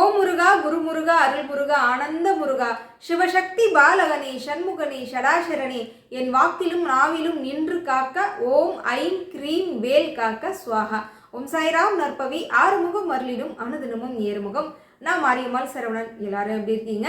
ஓம் முருகா குருமுருகா அருள் முருகா ஆனந்த முருகா சிவசக்தி பாலகனே சண்முகனே ஷடாசரணே என் வாக்கிலும் நாவிலும் நின்று காக்க ஓம் I'm cream வேல் காக்க சுவாகா. ஓம் சாய்ராம் நற்பவி ஆறுமுகம் அருளிடும் அனுதினமும் ஏறுமுகம் நான் மாரியம்மாள் சரவணன். எல்லாரும் எப்படி இருக்கீங்க?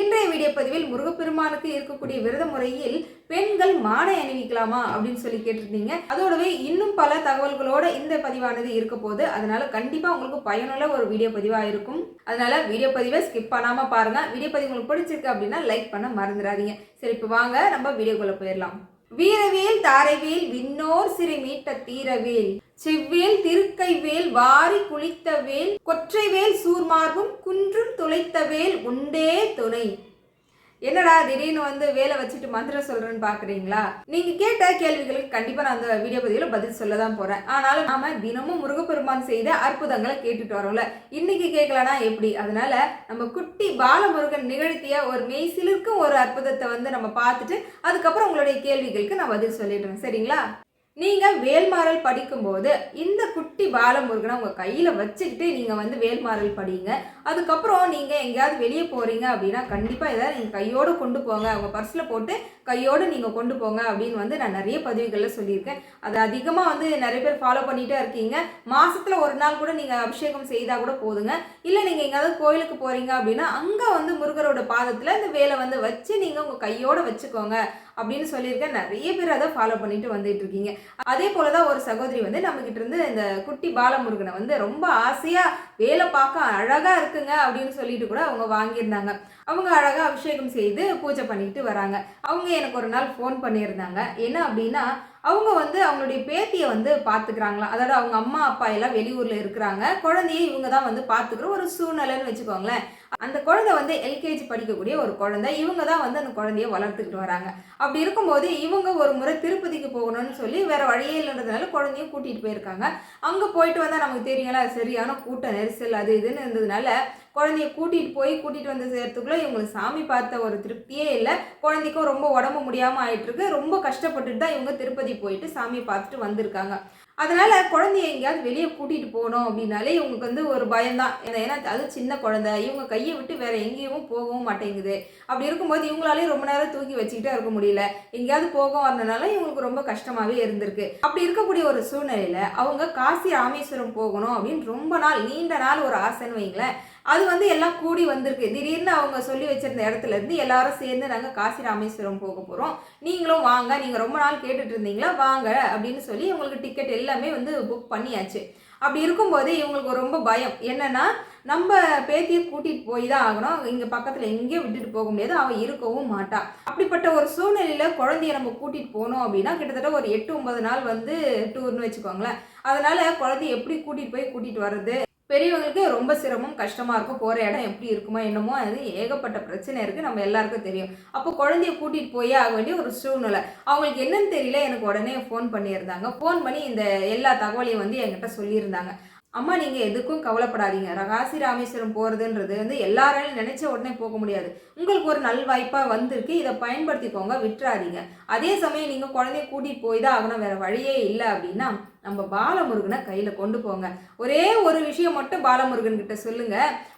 இன்றைய வீடியோ பதிவில் முருகப்பெருமானுக்கு இருக்கக்கூடிய விரத முறையில் பெண்கள் மாலை அணிவிக்கலாமா அப்படின்னு சொல்லி கேட்டிருந்தீங்க. அதோடவே இன்னும் பல தகவல்களோட இந்த பதிவானது இருக்க போது அதனால கண்டிப்பா உங்களுக்கு பயனுள்ள ஒரு வீடியோ பதிவா இருக்கும். அதனால வீடியோ பதிவை ஸ்கிப் பண்ணாம பாருங்க. வீடியோ பதிவு உங்களுக்கு பிடிச்சிருக்கு அப்படின்னா லைக் பண்ண மறந்துடாதீங்க. சரி இப்போ வாங்க. நம்ம வீடியோக்குள்ள போயிடலாம். வீரவேல் தாரைவேல் விண்ணோர் சிறை மீட்ட தீரவேல். செவ்வேல் திருக்கைவேல் வாரி குளித்த வேல் கொற்றைவேல் சூர்மார்பும் குன்றும் துளைத்த வேல் உண்டே துணை. என்னடா திடீர்னு வந்து வேலை வச்சுட்டு மந்திரம் சொல்றேன்னு பாக்குறீங்களா? நீங்க கேட்ட கேள்விகளுக்கு கண்டிப்பா நான் அந்த வீடியோ பதிவில் பதில் சொல்ல தான் போறேன். ஆனாலும் நாம தினமும் முருகப்பெருமான் செய்த அற்புதங்களை கேட்டுட்டு வரோம்ல. இன்னைக்கு கேட்கலனா எப்படி? அதனால நம்ம குட்டி பாலமுருகன் நிகழ்த்திய ஒரு மெய்சிலிருக்கும் ஒரு அற்புதத்தை வந்து நம்ம பார்த்துட்டு அதுக்கப்புறம் உங்களுடைய கேள்விகளுக்கு நான் பதில் சொல்லிடுறேன். சரிங்களா? நீங்கள் வேல்மாறல் படிக்கும்போது இந்த குட்டி பாலமுருகனை உங்கள் கையில் வச்சுக்கிட்டு நீங்கள் வந்து வேல்மாறல் படிங்க. அதுக்கப்புறம் நீங்கள் எங்கேயாவது வெளியே போகிறீங்க அப்படின்னா கண்டிப்பாக இதை நீங்கள் கையோடு கொண்டு போங்க. உங்கள் பர்ஸில் போட்டு கையோடு நீங்கள் கொண்டு போங்க அப்படின்னு வந்து நான் நிறைய பதிவுகளில் சொல்லியிருக்கேன். அது அதிகமாக வந்து நிறைய பேர் ஃபாலோ பண்ணிகிட்டே இருக்கீங்க. மாதத்தில் ஒரு நாள் கூட நீங்கள் அபிஷேகம் செய்தால் கூட போதுங்க. இல்லை நீங்கள் எங்கேயாவது கோயிலுக்கு போகிறீங்க அப்படின்னா அங்கே வந்து முருகரோட பாதத்தில் இந்த வேலை வந்து வச்சு நீங்கள் உங்கள் கையோடு வச்சுக்கோங்க. அப்படின்னு சொல்லியிருக்கேன் நிறைய பேர் அதை ஃபாலோ பண்ணிட்டு வந்துட்டு இருக்கீங்க அதே போல தான் ஒரு சகோதரி வந்து நம்மக்கிட்ட இருந்து இந்த குட்டி பாலமுருகனை வந்து ரொம்ப ஆசையாக வேலை பார்க்க அழகாக இருக்குங்க அப்படின்னு சொல்லிட்டு கூட அவங்க வாங்கியிருந்தாங்க. அவங்க அழகாக அபிஷேகம் செய்து பூஜை பண்ணிட்டு வராங்க. அவங்க எனக்கு ஒரு நாள் ஃபோன் பண்ணியிருந்தாங்க. என்ன அப்படின்னா அவங்க வந்து அவங்களுடைய பேத்தியை வந்து பார்த்துக்கிறாங்களா? அதாவது அவங்க அம்மா அப்பா எல்லாம் வெளியூரில் இருக்கிறாங்க. குழந்தைய இவங்க தான் வந்து பார்த்துக்கிற ஒரு சூழ்நிலைன்னு வச்சுக்கோங்களேன். அந்த குழந்தை வந்து எல்கேஜி படிக்கக்கூடிய ஒரு குழந்தை. இவங்க தான் வந்து அந்த குழந்தைய வளர்த்துக்கிட்டு வராங்க. அப்படி இருக்கும்போது இவங்க ஒரு முறை திருப்பதிக்கு போகணும்னு சொல்லி வேற வழியே இல்லைன்றதுனால குழந்தையும் கூட்டிகிட்டு போயிருக்காங்க. அங்கே போயிட்டு வந்தால் நமக்கு தெரியுங்களா சரியான கூட்ட நெரிசல் அது இதுன்னு இருந்ததுனால குழந்தைய கூட்டிகிட்டு போய் கூட்டிகிட்டு வந்து சேர்த்துக்குள்ளே இவங்களுக்கு சாமி பார்த்த ஒரு திருப்தியே இல்லை. குழந்தைக்கும் ரொம்ப உடம்பு முடியாமல் ஆயிட்டுருக்கு ரொம்ப கஷ்டப்பட்டுட்டு தான் இவங்க திருப்பதி போயிட்டு சாமியை பார்த்துட்டு வந்திருக்காங்க. அதனால் குழந்தைய எங்கேயாவது வெளியே கூட்டிகிட்டு போகணும் அப்படின்னாலே இவங்களுக்கு வந்து ஒரு பயம்தான். ஏன்னா அது சின்ன குழந்தை. இவங்க கையை விட்டு வேற எங்கேயும் போகவும் மாட்டேங்குது. அப்படி இருக்கும்போது இவங்களாலேயும் ரொம்ப நேரம் தூக்கி வச்சுக்கிட்டே இருக்க முடியல. எங்கேயாவது போக வரனால இவங்களுக்கு ரொம்ப கஷ்டமாகவே இருந்திருக்கு. அப்படி இருக்கக்கூடிய ஒரு சூழ்நிலையில் அவங்க காசி ராமேஸ்வரம் போகணும் அப்படின்னு ரொம்ப நாள் நீண்ட நாள் ஒரு ஆசைன்னு வைங்களேன். அது வந்து எல்லாம் கூடி வந்திருக்கு. திடீர்னு அவங்க சொல்லி வச்சிருந்த இடத்துல இருந்து எல்லாரும் சேர்ந்து நாங்கள் காசி ராமேஸ்வரம் போக போகிறோம் நீங்களும் வாங்க. நீங்கள் ரொம்ப நாள் கேட்டுட்டு இருந்தீங்களா? வாங்க அப்படின்னு சொல்லி உங்களுக்கு டிக்கெட் எல்லாமே வந்து புக் பண்ணியாச்சு. அப்படி இருக்கும்போது இவங்களுக்கு ரொம்ப பயம். என்னன்னா நம்ம பேத்தியை கூட்டிகிட்டு போய் தான் ஆகணும். இங்கே பக்கத்தில் எங்கேயும் விட்டுட்டு போக முடியாது. அவள் இருக்கவும் மாட்டா. அப்படிப்பட்ட ஒரு சூழ்நிலையில் குழந்தைய நம்ம கூட்டிகிட்டு போனோம் அப்படின்னா கிட்டத்தட்ட ஒரு எட்டு ஒன்பது நாள் வந்து டூர்னு வச்சுக்கோங்களேன். அதனால குழந்தைய எப்படி கூட்டிகிட்டு போய் கூட்டிகிட்டு வர்றது? பெரியவங்களுக்கு ரொம்ப சிரமம் கஷ்டமாக இருக்கும். போகிற இடம் எப்படி இருக்குமோ என்னமோ அது ஏகப்பட்ட பிரச்சனை இருக்குது நம்ம எல்லாருக்கும் தெரியும். அப்போ குழந்தைய கூட்டிகிட்டு போயே ஆக வேண்டிய ஒரு சூழ்நிலை. அவங்களுக்கு என்னன்னு தெரியல. எனக்கு உடனே ஃபோன் பண்ணியிருந்தாங்க. ஃபோன் பண்ணி இந்த எல்லா தகவலையும் வந்து என்கிட்ட சொல்லியிருந்தாங்க. அம்மா நீங்கள் எதுக்கும் கவலைப்படாதீங்க. ரகாசி ராமேஸ்வரம் போகிறதுன்றது வந்து எல்லாராலையும் நினச்ச உடனே போக முடியாது. உங்களுக்கு ஒரு நல் வாய்ப்பாக வந்திருக்கு. இதை பயன்படுத்திக்கோங்க. விட்டுறாதீங்க. அதே சமயம் நீங்கள் குழந்தைய கூட்டிகிட்டு போய் தான் ஆகணும். வேறு வழியே இல்லை அப்படின்னா நம்ம பாலமுருகனை கையில் கொண்டு போங்க. ஒரே ஒரு விஷயம் மட்டும் பாலமுருகன் கிட்ட சொல்லுங்க.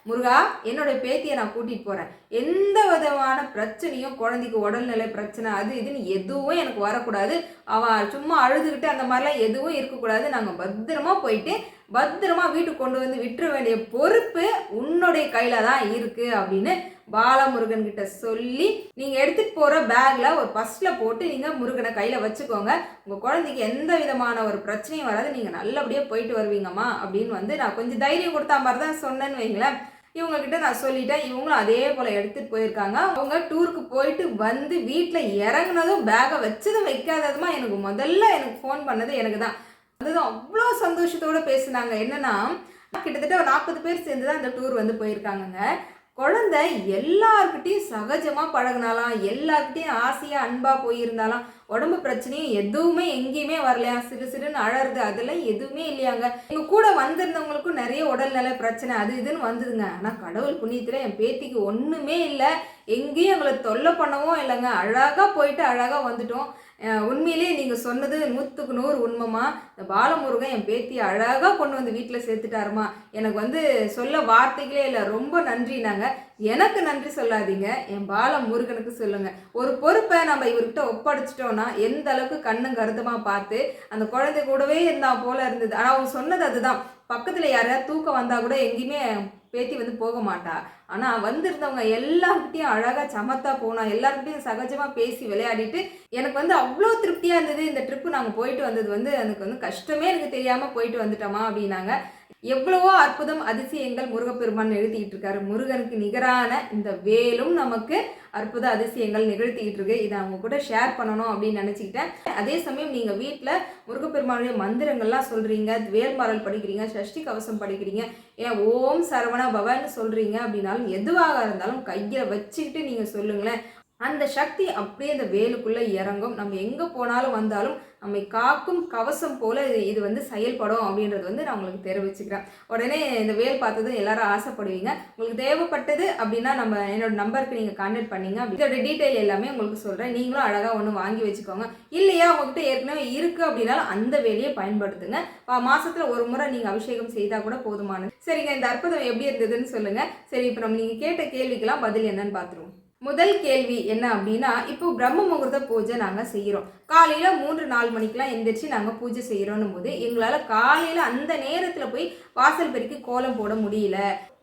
முருகா என்னுடைய பேத்தியை நான் கூட்டிகிட்டு போகிறேன் எந்த விதமான பிரச்சனையும் குழந்தைக்கு உடல்நிலை பிரச்சனை அது இதுன்னு எதுவும் எனக்கு வரக்கூடாது. அவன் சும்மா அழுதுகிட்டு அந்த மாதிரிலாம் எதுவும் இருக்கக்கூடாது. நாங்கள் பத்திரமா போயிட்டு பத்திரமா வீட்டுக்கு கொண்டு வந்து விட்டுற வேண்டிய பொறுப்பு உன்னுடைய கையில் தான் இருக்குது அப்படின்னு பாலமுருகன் கிட்ட சொல்லி நீங்க எடுத்துட்டு போற பேக்ல ஒரு ஃபஸ்ட்டில் போட்டு நீங்க முருகனை கையில வச்சுக்கோங்க. உங்க குழந்தைக்கு எந்த விதமான ஒரு பிரச்சனையும் வராது. நீங்க நல்லபடியா போயிட்டு வருவீங்கம்மா அப்படின்னு வந்து நான் கொஞ்சம் தைரியம் கொடுத்தா மாதிரி தான் சொன்னேன்னு வைங்களேன். இவங்க கிட்ட நான் சொல்லிட்டேன். இவங்களும் அதே போல எடுத்துட்டு போயிருக்காங்க. அவங்க டூருக்கு போயிட்டு வந்து வீட்டில் இறங்குனதும் பேகை வச்சதும் வைக்காததுமா எனக்கு முதல்ல எனக்கு ஃபோன் பண்ணது எனக்கு தான். அதுதான் அவ்வளோ சந்தோஷத்தோட பேசுனாங்க. என்னன்னா கிட்டத்தட்ட ஒரு நாற்பது பேர் சேர்ந்து தான் அந்த டூர் வந்து போயிருக்காங்கங்க. குழந்தை எல்லார்கிட்டையும் சகஜமாக பழகினாலாம் எல்லார்கிட்டையும் ஆசையாக அன்பாக போயிருந்தாலாம் உடம்பு பிரச்சனையும் எதுவுமே எங்கேயுமே வரலையா? சிறு சிறுன்னு அழறது அதெல்லாம் எதுவுமே இல்லையாங்க. எங்கள் கூட வந்திருந்தவங்களுக்கும் நிறைய உடல்நல பிரச்சனை அது இதுன்னு வந்ததுங்க. ஆனால் கடவுள் புண்ணியத்தில் என் பேத்திக்கு ஒன்றுமே இல்லை. எங்கேயும் எங்களை தொல்லை பண்ணவும் இல்லைங்க. அழகாக போயிட்டு அழகாக வந்துட்டோம். உண்மையிலே உண்மையிலேயே நீங்கள் சொன்னது நூற்றுக்கு நூறு உண்மைமா இந்த பாலமுருகன் என் பேத்தியை அழகாக கொண்டு வந்து வீட்டில் சேர்த்துட்டாருமா. எனக்கு வந்து சொல்ல வார்த்தைகளே இல்லை ரொம்ப நன்றினாங்க. எனக்கு நன்றி சொல்லாதீங்க என் பாலமுருகனுக்கு சொல்லுங்க. ஒரு பொறுப்பை நம்ம இவர்கிட்ட ஒப்படைச்சிட்டோன்னா எந்த அளவுக்கு கண்ணும் கருத்துமா பார்த்து அந்த குழந்தை கூடவே இருந்தா போல இருந்தது. ஆனால் அவங்க சொன்னது அதுதான். பக்கத்தில் யாராவது தூக்கம் வந்தால் கூட எங்கேயுமே பேத்தி வந்து போக மாட்டா. ஆனால் வந்திருந்தவங்க எல்லாருக்கிட்டையும் அழகாக சமத்தா போனோம் எல்லாருக்கிட்டையும் சகஜமாக பேசி விளையாடிட்டு எனக்கு வந்து அவ்வளோ திருப்தியாக இருந்தது. இந்த ட்ரிப்பு நாங்கள் போயிட்டு வந்தது வந்து எனக்கு வந்து கஷ்டமே எனக்கு தெரியாமல் போயிட்டு வந்துட்டோமா அப்படின்னாங்க. எவ்வளவோ அற்புதம் அதிசயங்கள் முருகப்பெருமான் நிகழ்த்திக்கிட்டு இருக்காரு. முருகனுக்கு நிகரான இந்த வேலும் நமக்கு அற்புத அதிசயங்கள் நிகழ்த்திக்கிட்டு இருக்கு. இதை அவங்க கூட ஷேர் பண்ணணும் அப்படின்னு நினச்சிக்கிட்டேன். அதே சமயம் நீங்கள் வீட்டில் முருகப்பெருமானுடைய மந்திரங்கள்லாம் சொல்கிறீங்க வேல்மாறல் படிக்கிறீங்க சஷ்டி கவசம் படிக்கிறீங்க ஏன் ஓம் சரவண பவன்னு சொல்கிறீங்க அப்படின்னா இருந்தாலும் எதுவாக இருந்தாலும் கையில் வச்சுக்கிட்டு நீங்கள் சொல்லுங்களேன். அந்த சக்தி அப்படியே அந்த வேலுக்குள்ளே இறங்கும். நம்ம எங்கே போனாலும் வந்தாலும் நம்மை காக்கும் கவசம் போல இது இது வந்து செயல்படும் அப்படின்றது வந்து நான் உங்களுக்கு தெரிவிச்சுக்கிறேன். உடனே இந்த வேல் பார்த்தது எல்லாரும் ஆசைப்படுவீங்க. உங்களுக்கு தேவைப்பட்டது அப்படின்னா நம்ம என்னோட நம்பருக்கு நீங்கள் கான்டாக்ட் பண்ணீங்க. இதோட டீட்டெயில் எல்லாமே உங்களுக்கு சொல்கிறேன் நீங்களும் அழகாக ஒன்று வாங்கி வச்சுக்கோங்க. இல்லையா உங்ககிட்ட ஏற்கனவே இருக்குது அப்படின்னாலும் அந்த வேலையை பயன்படுத்துங்க. மாதத்தில் ஒரு முறை நீங்கள் அபிஷேகம் செய்தால் கூட போதுமானது. சரிங்க இந்த அற்புதம் எப்படி இருந்ததுன்னு சொல்லுங்கள் சரி இப்போ நம்ம நீங்கள் கேட்ட கேள்விக்கெல்லாம் பதில் என்னன்னு பார்த்துருவோம் முதல் கேள்வி என்ன அப்படின்னா இப்போ பிரம்ம முகூர்த்த பூஜை நாங்கள் செய்கிறோம் காலையில் மூன்று நாலு மணிக்கெலாம் எந்திரிச்சு நாங்கள் பூஜை செய்கிறோன்னும் போது எங்களால் காலையில் அந்த நேரத்தில் போய் வாசல் பெருக்கி கோலம் போட முடியல.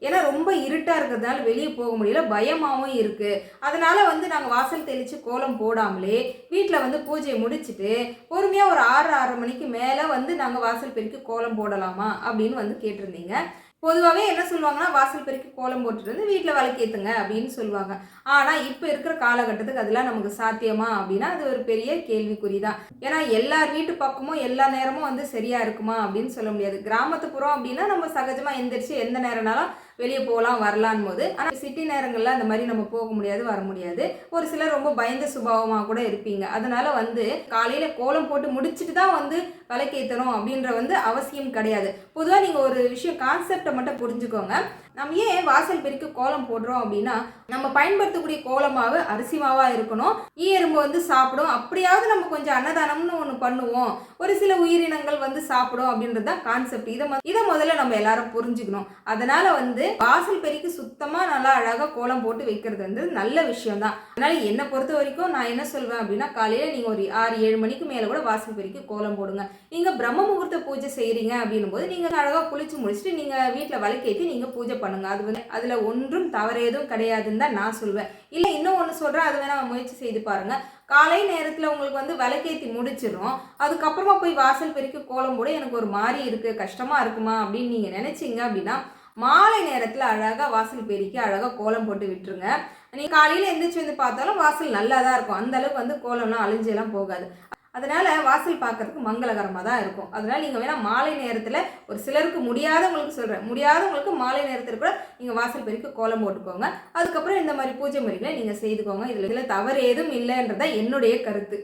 ஏன்னா ரொம்ப இருட்டாக இருக்கிறதுனால வெளியே போக முடியல பயமாகவும் இருக்குது அதனால் வந்து நாங்கள் வாசல் தெளித்து கோலம் போடாமலே வீட்டில் வந்து பூஜையை முடிச்சுட்டு பொறுமையாக ஒரு ஆறு ஆறரை மணிக்கு மேலே வந்து நாங்கள் வாசல் பெருக்கி கோலம் போடலாமா அப்படின்னு வந்து கேட்டிருந்தீங்க. பொதுவாகவே என்ன சொல்லுவாங்கன்னா வாசல் பெருக்கி கோலம் போட்டுட்டு வந்து வீட்டில் விளக்கேற்றுங்க அப்படின்னு சொல்லுவாங்க. ஆனால் இப்போ இருக்கிற காலகட்டத்துக்கு அதெல்லாம் நமக்கு சாத்தியமா அப்படின்னா அது ஒரு பெரிய கேள்விக்குறி தான் ஏன்னா எல்லார் வீட்டு பக்கமும் எல்லா நேரமும் வந்து சரியாக இருக்குமா அப்படின்னு சொல்ல முடியாது. கிராமத்துப்புறம் அப்படின்னா நம்ம சகஜமாக எந்திரிச்சு எந்த நேரம்னாலும் வெளியே போகலாம் வரலான் போது. ஆனால் சிட்டி நேரங்களில் அந்த மாதிரி நம்ம போக முடியாது வர முடியாது. ஒரு சிலர் ரொம்ப பயந்த சுபாவமாக கூட இருப்பீங்க. அதனால வந்து காலையில் கோலம் போட்டு முடிச்சுட்டு தான் வந்து விளக்கேற்றணும் அப்படின்ற வந்து அவசியம் கிடையாது. பொதுவாக நீங்கள் ஒரு விஷயம் கான்செப்டை மட்டும் புரிஞ்சுக்கோங்க. நம்ம ஏன் வாசல் பெருக்கு கோலம் போடுறோம் அப்படின்னா நம்ம பயன்படுத்தக்கூடிய கோலமாவு அரிசி மாவாக இருக்கணும். ஈ எறும்பு வந்து சாப்பிடும். அப்படியாவது நம்ம கொஞ்சம் அன்னதானம்னு ஒன்று பண்ணுவோம். ஒரு சில உயிரினங்கள் வந்து சாப்பிடும் அப்படின்றது தான் கான்செப்ட் இதை மொ- இதை முதல்ல நம்ம எல்லாரும் புரிஞ்சுக்கணும். அதனால வந்து வாசல் பெருக்கு சுத்தமாக நல்லா அழகாக கோலம் போட்டு வைக்கிறது வந்து நல்ல விஷயம் தான் அதனால என்னை பொறுத்த வரைக்கும் நான் என்ன சொல்வேன் அப்படின்னா காலையில் நீங்கள் ஒரு ஆறு ஏழு மணிக்கு மேலே கூட வாசல் பெருக்கு கோலம் போடுங்க. நீங்கள் பிரம்ம முகூர்த்த பூஜை செய்கிறீங்க அப்படின்னும் போது நீங்கள் அழகாக குளிச்சு முடிச்சுட்டு நீங்கள் வீட்டில் விளக்கேற்றி நீங்கள் பூஜை பண்ணுங்க. அது வந்து அதில் ஒன்றும் தவறு எதுவும் கிடையாதுன்னு தான் நான் சொல்வேன். இல்லை இன்னும் ஒன்று சொல்கிறேன் அது வேணா முயற்சி செய்து பாருங்க. காலை நேரத்தில் உங்களுக்கு வந்து விளக்கேற்றி முடிச்சிடும் அதுக்கப்புறமா போய் வாசல் பெருக்கி கோலம் போட எனக்கு ஒரு மாதிரி இருக்குது கஷ்டமாக இருக்குமா அப்படின்னு நீங்கள் நினச்சிங்க அப்படின்னா மாலை நேரத்தில் அழகாக வாசல் பெருக்கி அழகாக கோலம் போட்டு விட்டுருங்க. நீங்கள் காலையில் எந்திரிச்சு வந்து பார்த்தாலும் வாசல் நல்லா தான் இருக்கும். அந்த அளவுக்கு வந்து கோலம்லாம் அழிஞ்செல்லாம் போகாது. அதனால் வாசல் பார்க்கறதுக்கு மங்களகரமாக தான் இருக்கும். அதனால் நீங்கள் வேணால் மாலை நேரத்தில் ஒரு சிலருக்கு முடியாதவங்களுக்கு சொல்கிறேன் முடியாதவங்களுக்கு மாலை நேரத்தில் கூட நீங்கள் வாசல் பெருக்கி கோலம் போட்டுக்கோங்க. அதுக்கப்புறம் இந்த மாதிரி பூஜை முறைகளை நீங்கள் செய்துக்கோங்க. இதில் இதில் தவறு ஏதும் இல்லைன்றதா என்னுடைய கருத்து.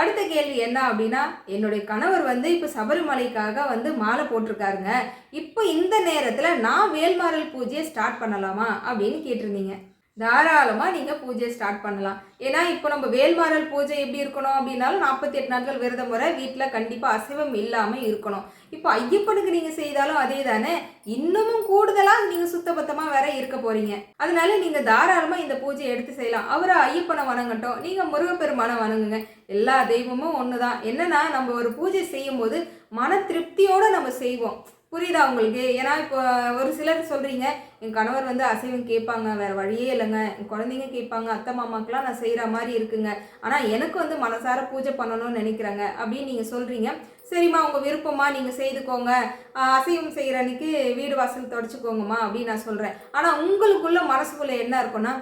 அடுத்த கேள்வி என்ன அப்படின்னா என்னுடைய கணவர் வந்து இப்போ சபரிமலைக்காக வந்து மாலை போட்டிருக்காருங்க. இப்போ இந்த நேரத்தில் நான் வேல்மாரல் பூஜையை ஸ்டார்ட் பண்ணலாமா அப்படின்னு கேட்டிருந்தீங்க. தாராளமாக நீங்கள் பூஜையை ஸ்டார்ட் பண்ணலாம். ஏன்னா இப்போ நம்ம வேல்மாறல் பூஜை எப்படி இருக்கணும் அப்படின்னாலும் நாற்பத்தி எட்டு நாட்கள் விரதம் முறை வீட்டில் கண்டிப்பாக அசைவம் இல்லாமல் இருக்கணும். இப்போ ஐயப்பனுக்கு நீங்கள் செய்தாலும் அதே தானே இன்னமும் கூடுதலாக நீங்கள் சுத்தபத்தமாக வேற இருக்க போகிறீங்க அதனால நீங்கள் தாராளமாக இந்த பூஜையை எடுத்து செய்யலாம். அவரை ஐயப்பனை வணங்கட்டும். நீங்கள் முருகப்பெருமானை வணங்குங்க. எல்லா தெய்வமும் ஒன்று தான் என்னென்னா நம்ம ஒரு பூஜை செய்யும்போது மன திருப்தியோடு நம்ம செய்வோம். புரியுதா உங்களுக்கு? ஏன்னா இப்போ ஒரு சிலர் சொல்கிறீங்க என் கணவர் வந்து அசைவம் கேட்பாங்க வேறு வழியே இல்லைங்க. என் குழந்தைங்க கேட்பாங்க அத்தை மாமாக்கெலாம் நான் செய்கிற மாதிரி இருக்குங்க. ஆனால் எனக்கு வந்து மனசார பூஜை பண்ணணும்னு நினைக்கிறேங்க அப்படின்னு நீங்கள் சொல்கிறீங்க சரிம்மா உங்கள் விருப்பமாக நீங்கள் செய்துக்கோங்க. அசைவம் செய்கிற அன்னைக்கு வீடு வாசல் தொடச்சிக்கோங்கம்மா அப்படின்னு நான் சொல்கிறேன் ஆனால் உங்களுக்குள்ள மனசுக்குள்ளே என்ன இருக்குன்னா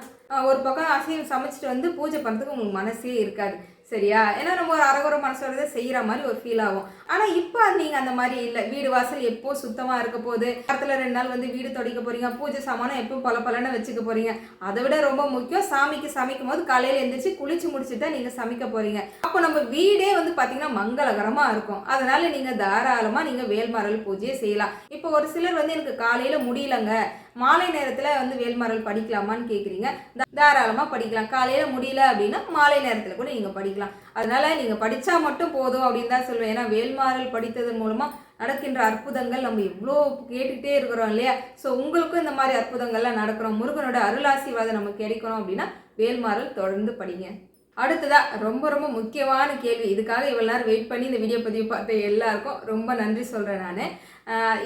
ஒரு பக்கம் அசைவம் சமைச்சிட்டு வந்து பூஜை பண்ணுறதுக்கு உங்களுக்கு மனசே இருக்காது. சரியா? ஏன்னா நம்ம ஒரு அரகுற மனசோட செய்கிற மாதிரி ஒரு ஃபீல் ஆகும். ஆனால் இப்போ நீங்கள் அந்த மாதிரி இல்லை. வீடு வாசல் எப்போ சுத்தமாக இருக்க போகுது? வாரத்தில் ரெண்டு நாள் வந்து வீடு துடைக்க போகிறீங்க பூஜை சாமானம் எப்போ பல பலன்னு வச்சுக்க போகிறீங்க அதை விட ரொம்ப முக்கியம் சாமிக்கு சமைக்கும் போது காலையில் எழுந்திரிச்சு குளிச்சு முடிச்சுட்டு தான் நீங்கள் சமைக்க போகிறீங்க அப்போ நம்ம வீடே வந்து பார்த்தீங்கன்னா மங்களகரமாக இருக்கும். அதனால் நீங்கள் தாராளமாக நீங்கள் வேல்மாரல் பூஜையை செய்யலாம். இப்போ ஒரு சிலர் வந்து எனக்கு காலையில் முடியலங்க. மாலை நேரத்தில் வந்து வேல்மாறல் படிக்கலாமான்னு கேட்குறீங்க தாராளமாக படிக்கலாம். காலையில் முடியல அப்படின்னா மாலை நேரத்தில் கூட நீங்கள் படிக்கலாம். அதனால் நீங்கள் படித்தா மட்டும் போதும் அப்படின்னு தான் சொல்லுவேன் ஏன்னா வேல்மாறல் படித்ததன் மூலமாக நடக்கின்ற அற்புதங்கள் நம்ம எவ்வளோ கேட்டுக்கிட்டே இருக்கிறோம் இல்லையா? ஸோ உங்களுக்கும் இந்த மாதிரி அற்புதங்கள்லாம் நடக்கிறோம் முருகனோட அருளாசிவாதம் நமக்கு கிடைக்கணும் அப்படின்னா வேல்மாறல் தொடர்ந்து படிங்க. அடுத்ததாக ரொம்ப ரொம்ப முக்கியமான கேள்வி. இதுக்காக இவ்வளோ நேரம் வெயிட் பண்ணி இந்த வீடியோ பதிவு பார்த்த எல்லாருக்கும் ரொம்ப நன்றி சொல்கிறேன் நான்.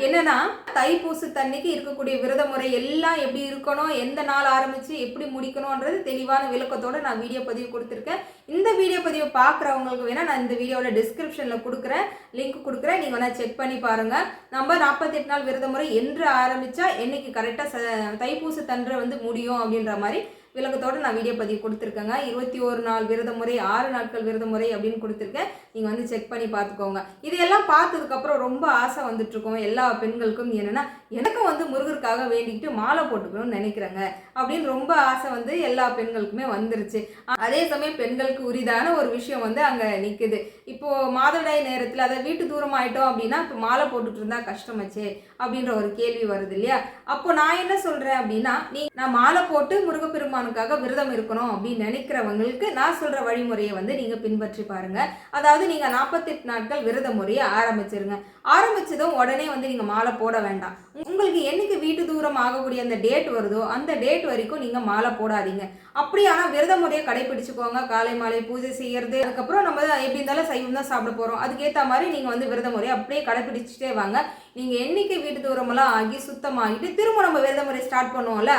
என்னன்னா தைப்பூசு தண்ணிக்கு இருக்கக்கூடிய விரத முறை எல்லாம் எப்படி இருக்கணும் எந்த நாள் ஆரம்பித்து எப்படி முடிக்கணுன்றது தெளிவான விளக்கத்தோடு நான் வீடியோ பதிவு கொடுத்துருக்கேன். இந்த வீடியோ பதிவு பார்க்குறவங்களுக்கு வேணால் நான் இந்த வீடியோட டிஸ்கிரிப்ஷனில் கொடுக்குறேன் லிங்க் கொடுக்குறேன். நீங்கள் வேணால் செக் பண்ணி பாருங்கள் நம்ம நாற்பத்தெட்டு நாள் விரத முறை என்று ஆரம்பித்தா என்னைக்கு கரெக்டாக தைப்பூசு தன்று வந்து முடியும் அப்படின்ற மாதிரி விளக்கத்தோடு நான் வீடியோ பதிவு கொடுத்துருக்கேங்க. இருபத்தி ஒரு நாள் விரத முறை ஆறு நாட்கள் விரத முறை அப்படின்னு கொடுத்துருக்கேன். நீங்கள் வந்து செக் பண்ணி பார்த்துக்கோங்க. இதையெல்லாம் பார்த்ததுக்கப்புறம் ரொம்ப ஆசை வந்துட்டுருக்கோம் எல்லா பெண்களுக்கும் என்னென்னா எனக்கும் வந்து முருகருக்காக வேண்டிக்கிட்டு மாலை போட்டுக்கணும்னு நினைக்கிறேங்க. அப்படின்னு ரொம்ப ஆசை வந்து எல்லா பெண்களுக்குமே வந்துருச்சு. அதே சமயம் பெண்களுக்கு உரிதான ஒரு விஷயம் வந்து அங்கே நிற்குது இப்போது மாதவிடாய் நேரத்தில் அதை வீட்டு தூரம் ஆயிட்டோம் அப்படின்னா இப்போ மாலை போட்டுட்டு இருந்தா கஷ்டமாச்சே அப்படின்ற ஒரு கேள்வி வருது இல்லையா? அப்போ நான் என்ன சொல்கிறேன் அப்படின்னா நீ நான் மாலை போட்டு முருகப்பெருமானுக்காக விரதம் இருக்கணும் அப்படின்னு நினைக்கிறவங்களுக்கு நான் சொல்கிற வழிமுறையை வந்து நீங்கள் பின்பற்றி பாருங்கள் அதாவது நீங்கள் நாற்பத்தெட்டு நாட்கள் விரத முறையை ஆரம்பிச்சிருங்க. ஆரம்பிச்சதும் உடனே வந்து நீங்கள் மாலை போட வேண்டாம். உங்களுக்கு என்னைக்கு வீட்டு தூரம் ஆகக்கூடிய அந்த டேட் வருதோ அந்த டேட் வரைக்கும் நீங்கள் மாலை போடாதீங்க. அப்படி ஆனால் விரத முறையை கடைபிடிச்சுக்கோங்க. காலை மாலை பூஜை செய்யறது அதுக்கப்புறம் நம்ம எப்படி இருந்தாலும் சைவம் தான் சாப்பிட போகிறோம் அதுக்கேற்ற மாதிரி நீங்கள் வந்து விரத முறையை அப்படியே கடைபிடிச்சிட்டே வாங்க. நீங்கள் என்னைக்கு வீட்டு தூரமெல்லாம் ஆகி சுத்தமாகிட்டு திரும்ப நம்ம விரத முறை ஸ்டார்ட் பண்ணுவோம்ல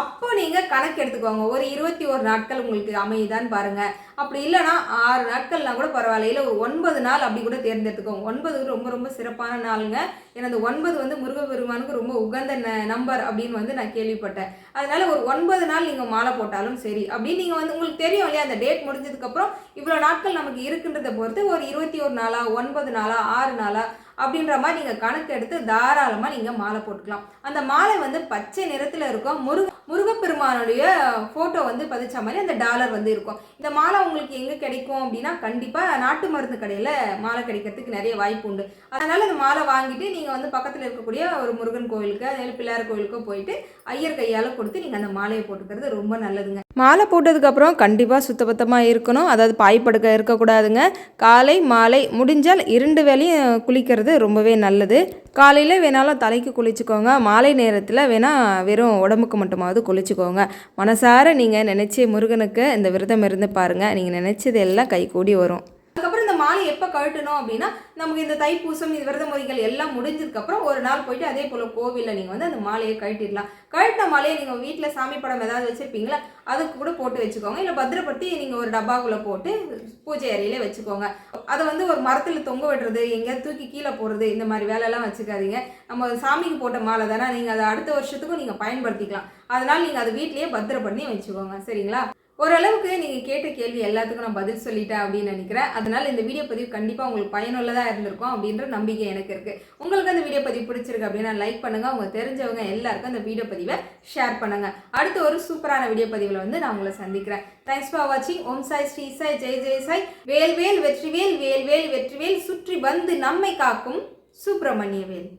அப்போ நீங்கள் கணக்கு எடுத்துக்கோங்க. ஒரு இருபத்தி ஒரு நாட்கள் உங்களுக்கு அமையுதான்னு பாருங்கள் அப்படி இல்லைனா ஆறு நாட்கள்னால் கூட பரவாயில்ல. இல்லை ஒரு ஒன்பது நாள் அப்படி கூட தேர்ந்தெடுத்துக்கோங்க. ஒன்பது ரொம்ப ரொம்ப சிறப்பான நாளுங்க. ஏன்னா அந்த ஒன்பது வந்து முருகப்பெருமானுக்கு ரொம்ப உகந்த ந நம்பர் அப்படின்னு வந்து நான் கேள்விப்பட்டேன். அதனால் ஒரு ஒன்பது நாள் நீங்கள் மாலை போட்டாலும் சரி அப்படின்னு நீங்கள் வந்து உங்களுக்கு தெரியும் இல்லையா? அந்த டேட் முடிஞ்சதுக்கப்புறம் இவ்வளோ நாட்கள் நமக்கு இருக்குன்றதை பொறுத்து ஒரு இருபத்தி ஒரு நாளா ஒன்பது நாளா ஆறு நாளா அப்படின்ற மாதிரி நீங்கள் கணக்கு எடுத்து தாராளமாக நீங்கள் மாலை போட்டுக்கலாம். அந்த மாலை வந்து பச்சை நிறத்தில் இருக்கும். முருகன் முருகப்பெருமானுடைய ஃபோட்டோ வந்து பதிச்ச மாதிரி அந்த டாலர் வந்து இருக்கும். இந்த மாலை உங்களுக்கு எங்கே கிடைக்கும் அப்படின்னா கண்டிப்பாக நாட்டு மருந்து கடையில் மாலை கிடைக்கிறதுக்கு நிறைய வாய்ப்பு உண்டு. அதனால் அந்த மாலை வாங்கிட்டு நீங்கள் வந்து பக்கத்தில் இருக்கக்கூடிய ஒரு முருகன் கோவிலுக்கு அதே பிள்ளையார் கோவிலுக்கோ போயிட்டு ஐயர் கையால் கொடுத்து நீங்கள் அந்த மாலையை போட்டுக்கிறது ரொம்ப நல்லதுங்க. மாலை போட்டதுக்கப்புறம் கண்டிப்பாக சுத்தபத்தமாக இருக்கணும். அதாவது பாய்ப்படுக்க இருக்கக்கூடாதுங்க. காலை மாலை முடிஞ்சால் இரண்டு வேலையும் குளிக்கிறது ரொம்பவே நல்லது. காலையில் வேணாலும் தலைக்கு குளிச்சுக்கோங்க. மாலை நேரத்தில் வேணால் வெறும் உடம்புக்கு மட்டுமாவது குளிச்சுக்கோங்க. மனசார நீங்கள் நினச்சி முருகனுக்கு இந்த விரதம் இருந்து பாருங்கள் நீங்கள் நினச்சது எல்லாம் கைகூடி வரும். மாலை எப்போ கழட்டணும் அப்படின்னா நமக்கு இந்த தைப்பூசம் இது விரத முறைகள் எல்லாம் முடிஞ்சதுக்கப்புறம் ஒரு நாள் போயிட்டு அதே போல் கோவிலில் நீங்கள் வந்து அந்த மாலையை கழட்டிடலாம். கழட்டின மாலையை நீங்கள் வீட்டில் சாமி படம் ஏதாவது வச்சுருப்பீங்களா? அதுக்கு கூட போட்டு வச்சுக்கோங்க. இல்லை பத்திரப்படுத்தி நீங்கள் ஒரு டப்பாக்குள்ளே போட்டு பூஜை அறையிலே வச்சுக்கோங்க. அதை வந்து ஒரு மரத்தில் தொங்க விடுறது எங்கேயாவது தூக்கி கீழே போடுறது இந்த மாதிரி வேலையெல்லாம் வச்சுக்காதீங்க. நம்ம சாமிக்கு போட்ட மாலை தானே நீங்கள் அதை அடுத்த வருஷத்துக்கும் நீங்கள் பயன்படுத்திக்கலாம். அதனால் நீங்கள் அதை வீட்லேயே பத்திரப்பண்ணி வச்சுக்கோங்க. சரிங்களா? ஓரளவுக்கு நீங்கள் கேட்ட கேள்வி எல்லாத்துக்கும் நான் பதில் சொல்லிட்டேன் அப்படின்னு நினைக்கிறேன். அதனால் இந்த வீடியோ பதிவு கண்டிப்பாக உங்களுக்கு பயனுள்ளதாக இருந்திருக்கும் அப்படின்ற நம்பிக்கை எனக்கு இருக்குது உங்களுக்கு அந்த வீடியோ பதிவு பிடிச்சிருக்கு அப்படின்னா லைக் பண்ணுங்கள் உங்கள் தெரிஞ்சவங்க எல்லாருக்கும் அந்த வீடியோ பதிவை ஷேர் பண்ணுங்கள் அடுத்த ஒரு சூப்பரான வீடியோ பதிவில் வந்து நான் உங்களை சந்திக்கிறேன். தேங்க்ஸ் ஃபார் வாட்சிங் ஓம் சாய் ஸ்ரீ சாய் ஜெய் ஜெய் சாய். வேல்வேல் வெற்றிவேல் வேல்வேல் வெற்றிவேல் சுற்றி வந்து நம்மை காக்கும் சுப்பிரமணிய வேல்.